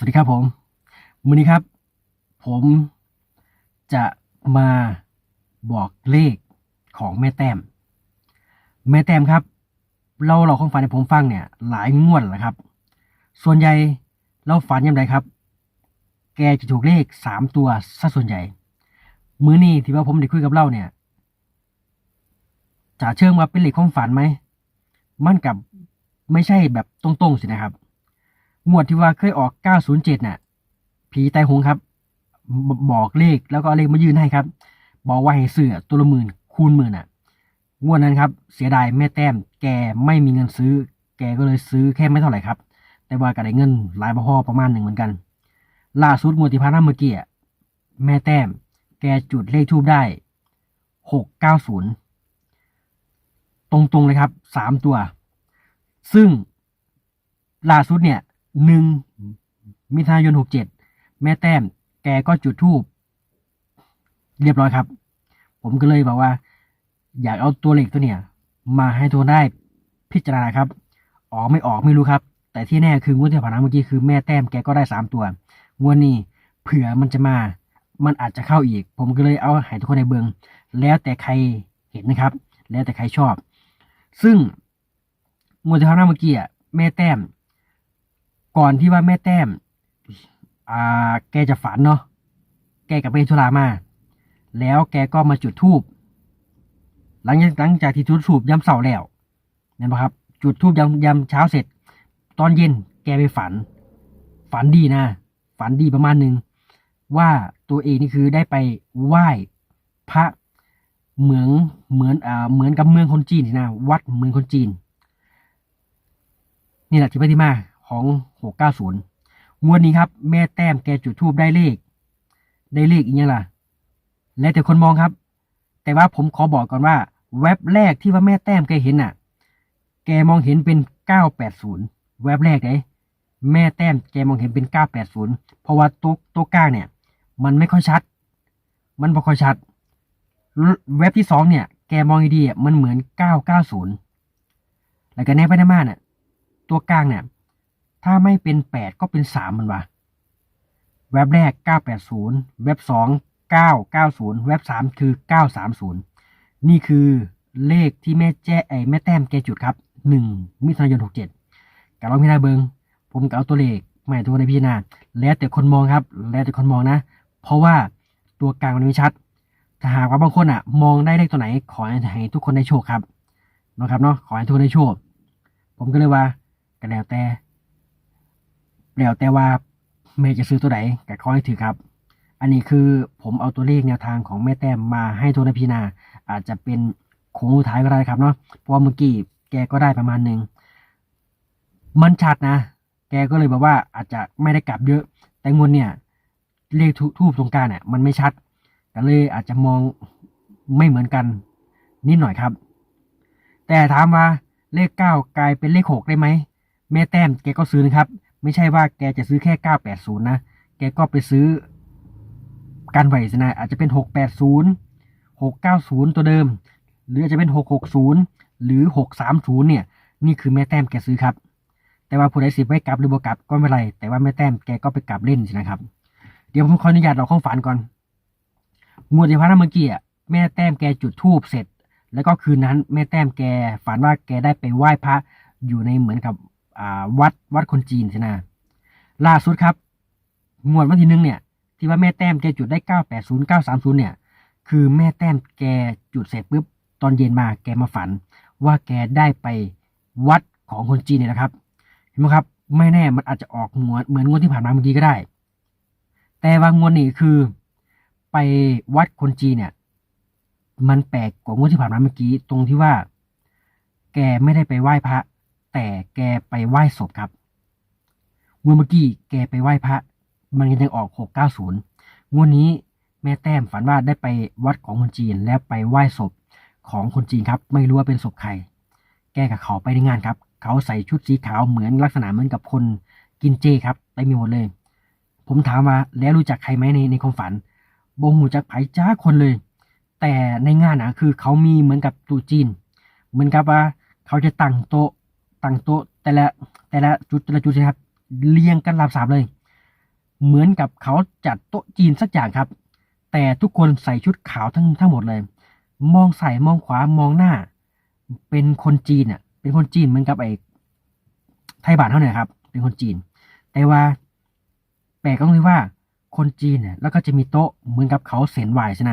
สวัสดีครับผมวันนี้ครับ ผมจะมาบอกเลขของแม่แต้ม แม่แต้มครับ เราเราความฝันให้ผมฟังเนี่ย หลายงวดแล้วครับ ส่วนใหญ่เราฝันยังไงครับ แกจะถูกเลขสามตัวซะส่วนใหญ่ มื้อนี้ที่ว่าผมได้คุยกับเราเนี่ยจะเชิงว่าเป็นเลขความฝันไหมมันกับไม่ใช่แบบตรงๆสินะครับ งวดที่ว่าเคยออก 907น่ะ ผีตายโหงครับบบอกเลขแล้วก็เลขมายื่นให้ครับ บอกว่าให้ซื้อตัวละหมื่นคูณหมื่นอะ งวดนั้นครับ เสียดายแม่แต้ม แกไม่มีเงินซื้อ แกก็เลยซื้อแค่ไม่เท่าไหร่ครับ แต่ว่าก็ได้เงินหลายพอประมาณหนึ่งเหมือนกัน ล่าสุดงวดที่ผ่านมาเมื่อกี้แม่แต้ม แกจุดเลขทูบได้690ตรงๆเลยครับสามตัว ซึ่งล่าสุดเนี่ย หนึ่งมิถุนายนหกเจ็ดแม่แต้ม แกก็จุดทูบเรียบร้อยครับ ผมก็เลยบอกว่า อยากเอาตัวเลขตัวเนี่ยมาให้ตัวได้พิจารณาครับ ออกไม่ออกไม่รู้ครับ แต่ที่แน่คืองวดที่ผ่านมาเมื่อกี้คือแม่แต้มแกก็ได้สามตัว งวดนี้เผื่อมันจะมา มันอาจจะเข้าอีก ผมก็เลยเอาให้ทุกคนในเบิงแล้วแต่ใครเห็นนะครับ แล้วแต่ใครชอบ ซึ่งงวดที่ผ่านมาเมื่อกี้อะแม่แต้ม ก่อนที่ว่าแม่แต้ม อ่า แกจะฝันเนาะ แกกับไปธุระมา แล้วแกก็มาจุดธูปหลังจากหลังจากที่จุดธูปยามเสาแล้วเห็นะครับ จุดธูปยามยามเช้าเสร็จ ตอนเย็นแกไปฝัน ฝันดีนะ ฝันดีประมาณหนึ่งว่าตัวเองนี่คือได้ไปไหว้พระเหมืองเหมือนอ่าเหมือนกับเมืองคนจีนนะวัดเมืองคนจีน นี่แหละที่ไปที่มา ของ 690 งวดนี้ครับ แม่แต้มแกจุดทูบได้เลข ได้เลขอีกอย่างล่ะ แล้วแต่คนมองครับ แต่ว่าผมขอบอกก่อนว่า เว็บแรกที่ว่าแม่แต้มแกเห็นน่ะ แกมองเห็นเป็น 980 เว็บแรกเลยแม่แต้มแกมองเห็นเป็น 980 เพราะว่าตัวตัวกลางเนี่ย มันไม่ค่อยชัด มันไม่ค่อยชัด เว็บที่สองเนี่ย แกมองดีๆอะมันเหมือน 990 แล้วก็แนบไปหน้ามาเนี่ยตัวกลางเนี่ย ถ้าไม่เป็นแปดก็เป็นสามมันวะเว็บแรกเก้าแปดศูนย์เว็บสองเก้าเก้าศูนย์เว็บสามคือเก้าสามศูนย์นี่คือเลขที่แม่แจ้ไอแม่แต้มแกจุดครับหนึ่งมิถุนายนหกเจ็ดกับลองพิจารณาเบิงผมก็เอาตัวเลขไม่ตัวในพิจารณาแล้วแต่คนมองครับ แล้วแต่คนมองนะ เพราะว่าตัวกลางมันไม่ชัดถ้าหากว่าบางคนอะ มองได้เลขตัวไหน ขอให้ทุกคนได้โชคครับเนาะครับเนาะขอให้ทุกคนได้โชคผมก็เลยว่าก็แล้วแต่ แล้วแต่ว่าเมย์จะซื้อตัวไหนก็ขอให้ถือครับ อันนี้คือผมเอาตัวเลขแนวทางของแม่แต้มมาให้ทุนพิจาอาจจะเป็นโค้งสุดท้ายก็ได้ครับเนาะเพราะว่าเมื่อกี้แกก็ได้ประมาณหนึ่งมันชัดนะ แกก็เลยบอกว่าอาจจะไม่ได้กลับเยอะ แต่งวดเนี่ย เลขทูบตรงกลางเนี่ยมันไม่ชัดก็เลยอาจจะมองไม่เหมือนกัน นิดหน่อยครับ แต่ถามว่าเลขเก้ากลายเป็นเลขหกได้ไหมแม่แต้มแกก็ซื้อนะครับ ไม่ใช่ว่าแกจะซื้อแค่ 980 นะ แกก็ไปซื้อกันไหวสนะอาจจะเป็น 680 690 ตัวเดิม หรืออาจจะเป็น 660 หรือ 630 เนี่ย นี่คือแม่แต้มแกซื้อครับ แต่ว่าผู้ใดสิไม่กลับหรือบ่กลับก็ไม่เป็นไร แต่ว่าแม่แต้มแกก็ไปกลับเล่นนะครับ เดี๋ยวผมขออนุญาตเราเข้าฝันก่อน งวดที่ผ่านเมื่อกี้อะแม่แต้มแกจุดธูปเสร็จ แล้วก็คืนนั้นแม่แต้มแกฝันว่าแกได้ไปไหว้พระอยู่ในเหมือนกับ วัดวัดคนจีนใช่ไหมล่าสุดครับ งวดวันที่หนึ่งเนี่ย ที่ว่าแม่แต้มแกจุดได้เก้าแปดศูนย์เก้าสามศูนย์เนี่ย คือแม่แต้มแกจุดเสร็จปุ๊บตอนเย็นมาแกมาฝัน ว่าแกได้ไปวัดของคนจีนเนี่ยนะครับ เห็นไหมครับ ไม่แน่มันอาจจะออกเหมือนเหมือนงวดที่ผ่านมาเมื่อกี้ก็ได้ แต่ว่างวดนี้คือไปวัดคนจีนเนี่ย มันแปลกกว่างวดที่ผ่านมาเมื่อกี้ตรงที่ว่า แกไม่ได้ไปไหว้พระ แต่แกไปไหว้ศพครับงวดเมื่อกี้แกไปไหว้พระ มันยังออกหกเก้าศูนย์งวดนี้แม่แต้มฝันว่าได้ไปวัดของคนจีนแล้วไปไหว้ศพของคนจีนครับ ไม่รู้ว่าเป็นศพใคร แกกับเขาไปในงานครับ เขาใส่ชุดสีขาวเหมือนลักษณะเหมือนกับคนกินเจครับไปมีหมดเลย ผมถามว่าแล้วรู้จักใครไหมในในความฝันบงหูจักไผจ้าคนเลย แต่ในงานนะคือเขามีเหมือนกับตู่จีน เหมือนกับว่าเขาจะตั้งโต๊ะ ตั้งโต๊ะแต่ละแต่ละจุดแต่ละจุดนะครับ เรียงกันราบสามเลย เหมือนกับเขาจัดโต๊ะจีนสักอย่างครับ แต่ทุกคนใส่ชุดขาวทั้งทั้งหมดเลย มองใส่มองขวามองหน้า เป็นคนจีนอะ เป็นคนจีนเหมือนกับไอ้ไทยบาทเท่านี่ยครับ เป็นคนจีน แต่ว่าแปลกก็ตรงที่ว่าคนจีนเนี่ยแล้วก็จะมีโต๊ะเหมือนกับเขาเสนไหวใช่ไห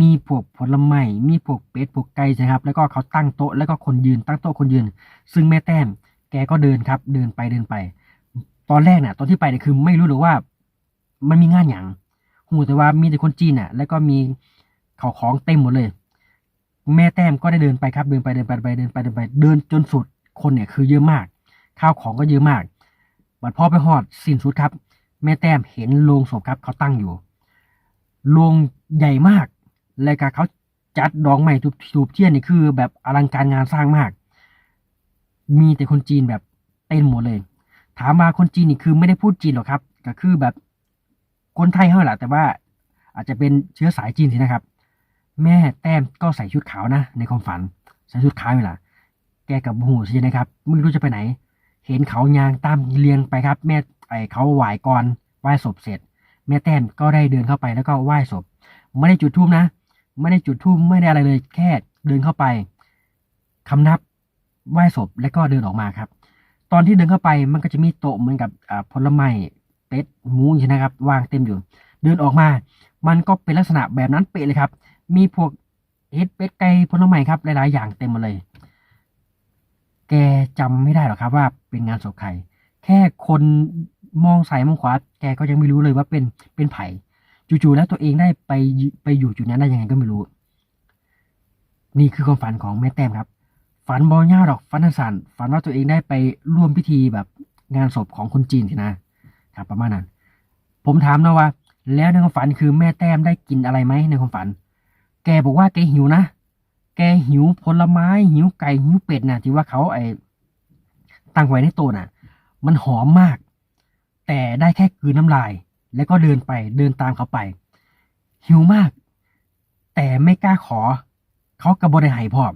มีพวกผลไม้มีพวกเป็ดพวกไก่ใช่ครับ แล้วก็เขาตั้งโต๊ะแล้วก็คนยืนตั้งโต๊ะคนยืน ซึ่งแม่แต้มแกก็เดินครับเดินไปเดินไป ตอนแรกเนี่ยตอนที่ไปเนี่ยคือไม่รู้หรือว่า มันมีงานอย่างหูแต่ว่ามีแต่คนจีนน่ะ แล้วก็มีเขาของเต็มหมดเลย แม่แต้มก็ได้เดินไปครับ เดินไปเดินไปเดินไปเดินไป เดินจนสุดคนเนี่ยคือเยอะมาก ข้าวของก็เยอะมากบัดพ่อไปหอดสิ้นสุดครับ แม่แต้มเห็นโลงศพครับ เขาตั้งอยู่โลงใหญ่มาก แล้วก็เขาจัดดอกไม้ทูบทูบเทียนนี่คือ แบบอลังการงานสร้างมาก มีแต่คนจีนแบบเต็มหมดเลย ถามมาคนจีนนี่คือไม่ได้พูดจีนหรอกครับ ก็คือแบบคนไทยเท่าแหละแต่ว่าอาจจะเป็นเชื้อสายจีนสินะครับ แม่แต้มก็ใส่ชุดขาวนะในความฝันใส่ชุดขาวอยู่ล่ะแกกับหูสินะครับไม่รู้จะไปไหน เห็นเขายางตามเรียงไปครับ แม่ไอเขาไหว้ก่อนไหว้ศพเสร็จ แม่แต้มก็ได้เดินเข้าไปแล้วก็ไหว้ศพไม่ได้จุดธูปนะ ไม่ได้จุดธูปไม่ได้อะไรเลย แค่เดินเข้าไปคำนับไหว้ศพแล้วก็เดินออกมาครับ ตอนที่เดินเข้าไปมันก็จะมีโต๊ะเหมือนกับผลไม้เป็ดหมูใช่นะครับ วางเต็มอยู่ เดินออกมา มันก็เป็นลักษณะแบบนั้นเป๊ะเลยครับ มีพวกเห็ดเป็ดไก่ผลไม้ครับหลายๆอย่างเต็มมาเลย แกจำไม่ได้หรอกครับ ว่าเป็นงานศพใครแค่คนมองซ้ายมองขวา แกก็ยังไม่รู้เลยว่าเป็นเป็นไผ่ จู่ๆแล้วตัวเองได้ไปไปอยู่จุดนั้นได้ยังไงก็ไม่รู้ นี่คือความฝันของแม่แต้มครับ ฝันบอลย่าดอกฝันสันฝันว่าตัวเองได้ไปร่วมพิธีแบบงานศพของคนจีนสินะครับประมาณนั้น ผมถามนะว่า แล้วในความฝันคือแม่แต้มได้กินอะไรไหมในความฝัน แกบอกว่าแกหิวนะ แกหิวผลไม้ หิวไก่หิวเป็ดนะที่ว่าเขาไอ้ตั้งไว้ในโต๊ะน่ะ มันหอมมาก แต่ได้แค่กลืนน้ำลาย แล้วก็เดินไปเดินตามเขาไป หิวมาก แต่ไม่กล้าขอ เขากระบริหายพร้อม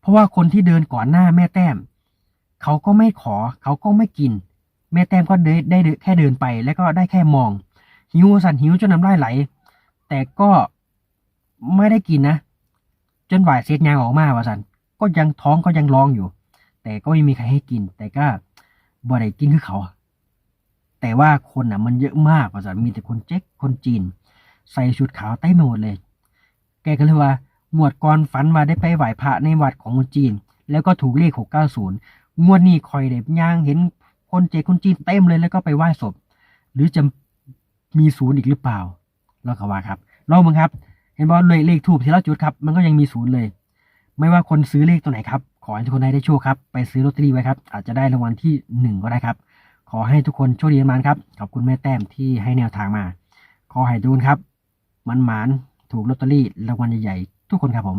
เพราะว่าคนที่เดินก่อนหน้าแม่แต้ม เขาก็ไม่ขอ เขาก็ไม่กิน แม่แต้มก็ได้ได้แค่เดินไป แล้วก็ได้แค่มอง หิวสั่นหิวจนน้ำลายไหล แต่ก็ไม่ได้กินนะ จนหวายเศษยางออกมาว่าสันก็ยังท้องก็ยังร้องอยู่ แต่ก็ไม่มีใครให้กิน แต่ก็บ่ได้กินคือเขา แต่ว่าคนอะมันเยอะมากว่าสันมีแต่คนเจ๊กคนจีน ใส่ชุดขาวเต็มไปหมดเลย แกก็เลยว่าหมวดก่อนฝันว่าได้ไปไหว้พระในวัดของคนจีน แล้วก็ถูกเลขหกเก้าศูนย์งวดนี้คอยเด็บย่างเห็นคนเจ๊กคนจีนเต็มเลยแล้วก็ไปไหว้ศพ หรือจะมีศูนย์อีกหรือเปล่าเราก็ว่าครับลองมึงครับ เห็นบอกเลยเลขถูกที่เราจุดครับ มันก็ยังมีศูนย์เลย ไม่ว่าคนซื้อเลขตัวไหนครับขอให้ทุกคนได้ได้โชคครับ ไปซื้อลอตเตอรี่ไว้ครับ อาจจะได้รางวัลที่หนึ่งก็ได้ครับ ขอให้ทุกคนโชคดีมันครับ ขอบคุณแม่แต้มที่ให้แนวทางมา ขอให้ดูนครับ มันหมานถูกลอตเตอรี่รางวัลใหญ่ๆทุกคนครับผม